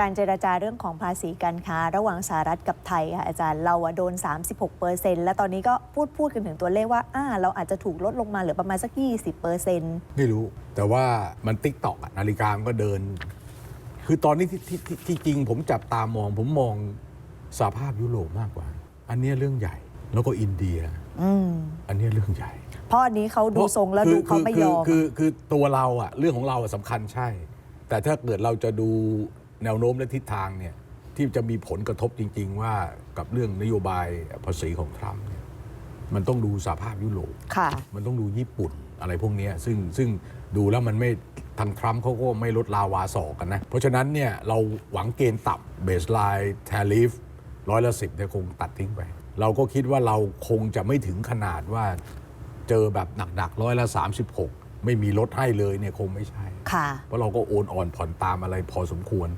การเจรจาเรื่องของภาษีการค้า ระหว่างสหรัฐกับไทยค่ะอาจารย์เราอะโดน 36เปอร์เซ็นต์และตอนนี้ก็พูดพูดกันถึงตัวเลขว่าอ่าเราอาจจะถูกลดลงมาเหลือประมาณสัก 20เปอร์เซ็นต์ไม่รู้ แต่ว่ามันติ๊กตอกนาฬิกามันก็เดิน คือตอนนี้ที่ที่ที่ที่จริงผมจับตามองผมมองสหภาพยุโรปมากกว่า อันเนี้ยเรื่องใหญ่แล้วก็อินเดีย อืมอันเนี้ยเรื่องใหญ่ เพราะอันนี้เขาดูทรงแล้วคือดูเขาไม่ยอม คือคือคือคือตัวเราอะเรื่องของเราอะสำคัญใช่ แต่ถ้าเกิดเราจะดู แนวโน้มและทิศทางเนี่ยที่จะมีผลกระทบจริง ๆ ว่ากับเรื่องนโยบายภาษีของทรัมป์เนี่ยมันต้องดูสหภาพยุโรปค่ะมันต้องดูญี่ปุ่นอะไรพวกเนี้ยซึ่งซึ่งดูแล้วมันไม่ทางทรัมป์เขาก็ไม่ลดลาวาสอกกันนะ เพราะฉะนั้นเนี่ยเราหวังเกณฑ์ต่ำเบสไลน์แทริฟร้อยละสิบเนี่ยคงตัดทิ้งไป เราก็คิดว่าเราคงจะไม่ถึงขนาดว่าเจอแบบหนักๆร้อยละ 36 ไม่มีลดให้เลยเนี่ยคงไม่ใช่ค่ะเพราะเราก็โอนอ่อนผ่อนตามอะไรพอสมควร